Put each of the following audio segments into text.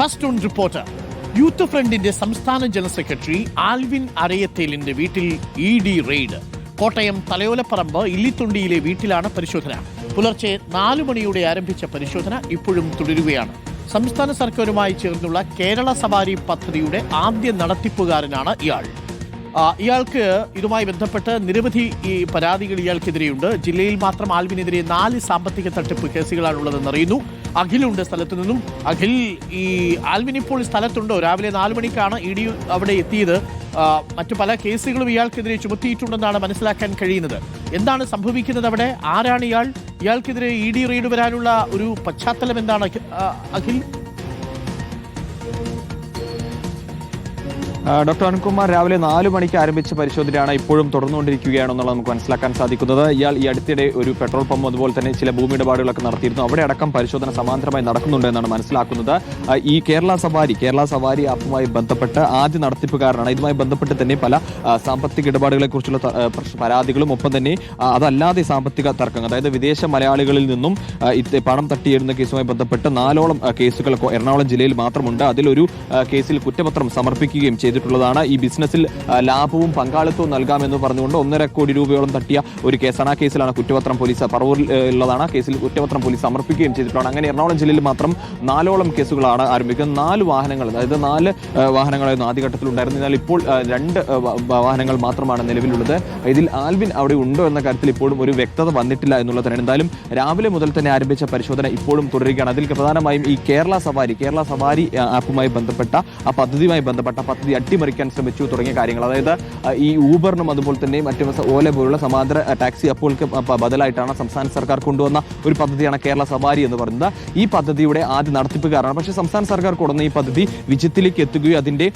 First on reporter. Youth ഫ്രണ്ടിന്റെ സംസ്ഥാന general secretary Alvin അരയത്തേലിന്റെ വീട്ടിൽ E D raid. Kottayam Thalayolaparambu ഇല്ലിത്തുണ്ടിയിലെ വീട്ടിലാണ് പരിശോധന. പുലർച്ചെ നാലു മണിയോടെ ആരംഭിച്ച പരിശോധന ഇപ്പോഴും തുടരുകയാണ്. സംസ്ഥാന സർക്കാരുമായി ചേർന്നുള്ള കേരള സവാരി പദ്ധതിയുടെ ആദ്യ നടത്തിപ്പുകാരനാണ് ഇയാൾ. ഇയാൾക്ക് ഇതുമായി ബന്ധപ്പെട്ട് നിരവധി ഈ പരാതികൾ ഇയാൾക്കെതിരെയുണ്ട്. ജില്ലയിൽ മാത്രം ആൽവിനെതിരെ നാല് സാമ്പത്തിക തട്ടിപ്പ് കേസുകളാണുള്ളതെന്ന് അറിയുന്നു. അഖിലുണ്ട് സ്ഥലത്തു നിന്നും. അഖിൽ ഈ ആൽവിൻ ഇപ്പോൾ സ്ഥലത്തുണ്ടോ? രാവിലെ നാല് മണിക്കാണ് ഇ ഡി അവിടെ എത്തിയത്. മറ്റു പല കേസുകളും ഇയാൾക്കെതിരെ ചുമത്തിയിട്ടുണ്ടെന്നാണ് മനസ്സിലാക്കാൻ കഴിയുന്നത്. എന്താണ് സംഭവിക്കുന്നത് അവിടെ? ആരാണ് ഇയാൾ? ഇയാൾക്കെതിരെ ഇ ഡി റെയ്ഡ് വരാനുള്ള ഒരു പശ്ചാത്തലം എന്താണ് അഖിൽ? ഡോക്ടർ അരുൺകുമാർ രാവിലെ നാല് മണിക്ക് ആരംഭിച്ച പരിശോധനയാണ് ഇപ്പോഴും തുടർന്നുകൊണ്ടിരിക്കുകയാണെന്നുള്ളത് നമുക്ക് മനസ്സിലാക്കാൻ സാധിക്കുന്നത്. ഇയാൾ ഈ അടുത്തിടെ ഒരു പെട്രോൾ പമ്പ് അതുപോലെ തന്നെ ചില ഭൂമി ഇടപാടുകളൊക്കെ നടത്തിയിരുന്നു. അവിടെ അടക്കം പരിശോധന സമാന്തരമായി നടക്കുന്നുണ്ട് എന്നാണ് മനസ്സിലാക്കുന്നത്. ഈ കേരള സവാരി കേരള സവാരി ആപ്പുമായി ബന്ധപ്പെട്ട് ആദ്യ നടത്തിപ്പുകാരനാണ്. ഇതുമായി ബന്ധപ്പെട്ട് തന്നെ പല സാമ്പത്തിക ഇടപാടുകളെ കുറിച്ചുള്ള പരാതികളും ഒപ്പം തന്നെ അതല്ലാതെ സാമ്പത്തിക തർക്കങ്ങൾ അതായത് വിദേശ മലയാളികളിൽ നിന്നും പണം തട്ടിയിരുന്ന കേസുമായി ബന്ധപ്പെട്ട് നാലോളം കേസുകൾ എറണാകുളം ജില്ലയിൽ മാത്രമുണ്ട്. അതിലൊരു കേസിൽ കുറ്റപത്രം സമർപ്പിക്കുകയും ചെയ്തിട്ടുള്ളതാണ്. ഈ ബിസിനസ്സിൽ ലാഭവും പങ്കാളിത്തവും നൽകാമെന്ന് പറഞ്ഞുകൊണ്ട് ഒന്നര കോടി രൂപയോളം തട്ടിയ ഒരു കേസാണ്. ആ കേസിലാണ് കുറ്റപത്രം പോലീസ് പറവൂരിൽ ഉള്ളതാണ്. കേസിൽ കുറ്റപത്രം പോലീസ് സമർപ്പിക്കുകയും ചെയ്തിട്ടുള്ളതാണ്. അങ്ങനെ എറണാകുളം ജില്ലയിൽ മാത്രം നാലോളം കേസുകളാണ് ആരംഭിക്കുന്നത്. നാല് വാഹനങ്ങൾ അതായത് നാല് വാഹനങ്ങളായിരുന്നു ആദ്യഘട്ടത്തിൽ ഉണ്ടായിരുന്നത് എന്നാൽ ഇപ്പോൾ രണ്ട് വാഹനങ്ങൾ മാത്രമാണ് നിലവിലുള്ളത്. ഇതിൽ ആൽവിൻ അവിടെ ഉണ്ടോ എന്ന കാര്യത്തിൽ ഇപ്പോഴും ഒരു വ്യക്തത വന്നിട്ടില്ല എന്നുള്ളത് തന്നെ എന്തായാലും രാവിലെ മുതൽ തന്നെ ആരംഭിച്ച പരിശോധന ഇപ്പോഴും തുടരുകയാണ്. അതിൽ പ്രധാനമായും ഈ കേരള സവാരി കേരള സവാരി ആപ്പുമായി ബന്ധപ്പെട്ട ആ പദ്ധതിയുമായി ബന്ധപ്പെട്ട പദ്ധതി അട്ടിമറിക്കാൻ ശ്രമിച്ചു തുടങ്ങിയ കാര്യങ്ങൾ. അതായത് ഈ ഊബറിനും അതുപോലെ തന്നെ മറ്റു ഓല പോലുള്ള സമാന്തര ടാക്സി പ- ബദലായിട്ടാണ് സംസ്ഥാന സർക്കാർ കൊണ്ടുവന്ന ഒരു പദ്ധതിയാണ് കേരള സവാരി എന്ന് പറയുന്നത്. ഈ പദ്ധതിയുടെ ആദ്യ നടത്തിപ്പുകാരാണ് പക്ഷേ സംസ്ഥാന സർക്കാർ കൊണ്ടുവന്ന ഈ പദ്ധതി വിജയത്തിലേക്ക് എത്തുകയോ അതിന്റെ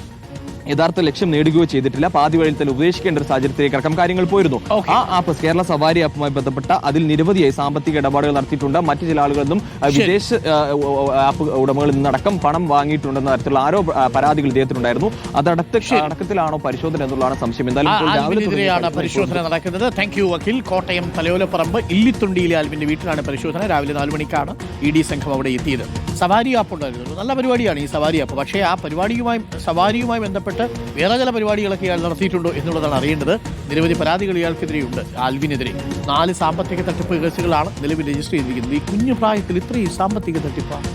യഥാർത്ഥ ലക്ഷ്യം നേടുകയോ ചെയ്തിട്ടില്ല. പാതി വഴിയിൽ തന്നെ ഉപദേശിക്കേണ്ട ഒരു സാഹചര്യത്തിലേക്ക് അടക്കം കാര്യങ്ങൾ പോയിരുന്നു. ആ ആപ്പ് കേരള സവാരി ആപ്പുമായി ബന്ധപ്പെട്ട അതിൽ നിരവധിയായി സാമ്പത്തിക ഇടപാടുകൾ നടത്തിയിട്ടുണ്ട്. മറ്റു ചില ആളുകളിൽ നിന്നും വിദേശ ആപ്പ് ഉടമകളിൽ നിന്നടക്കം പണം വാങ്ങിയിട്ടുണ്ടെന്ന തരത്തിലുള്ള ആരോ പരാതികൾ ഇദ്ദേഹത്തിനുണ്ടായിരുന്നു. അതടക്ക അടക്കത്തിലാണോ പരിശോധന എന്നുള്ളതാണ് സംശയം. എന്തായാലും പരിശോധന നടക്കുന്നത്. താങ്ക് യു അഖിൽ കോട്ടയം തലയോലപ്പറമ്പ് ഇല്ലിത്തുണ്ടിയിലെ ആൽവിന്റെ വീട്ടിലാണ് പരിശോധന. രാവിലെ നാല് മണിക്കാണ് ഇ ഡി സംഘം അവിടെ എത്തിയത്. സവാരി ആപ്പ് ഉണ്ടായിരുന്നു. നല്ല പരിപാടിയാണ് ഈ സവാരി ആപ്പ്. പക്ഷേ ആ പരിപാടിയുമായി സവാരിയുമായി ബന്ധപ്പെട്ട് വേറെ ചില പരിപാടികളൊക്കെ ഇയാൾ നടത്തിയിട്ടുണ്ടോ എന്നുള്ളതാണ് അറിയേണ്ടത്. നിരവധി പരാതികൾ ഇയാൾക്കെതിരെയുണ്ട്. ആൽവിനെതിരെ. നാല് സാമ്പത്തിക തട്ടിപ്പ് കേസുകളാണ് നിലവിൽ രജിസ്റ്റർ ചെയ്തിരിക്കുന്നത്. ഈ കുഞ്ഞു പ്രായത്തിൽ ഇത്രയും സാമ്പത്തിക തട്ടിപ്പാണ്.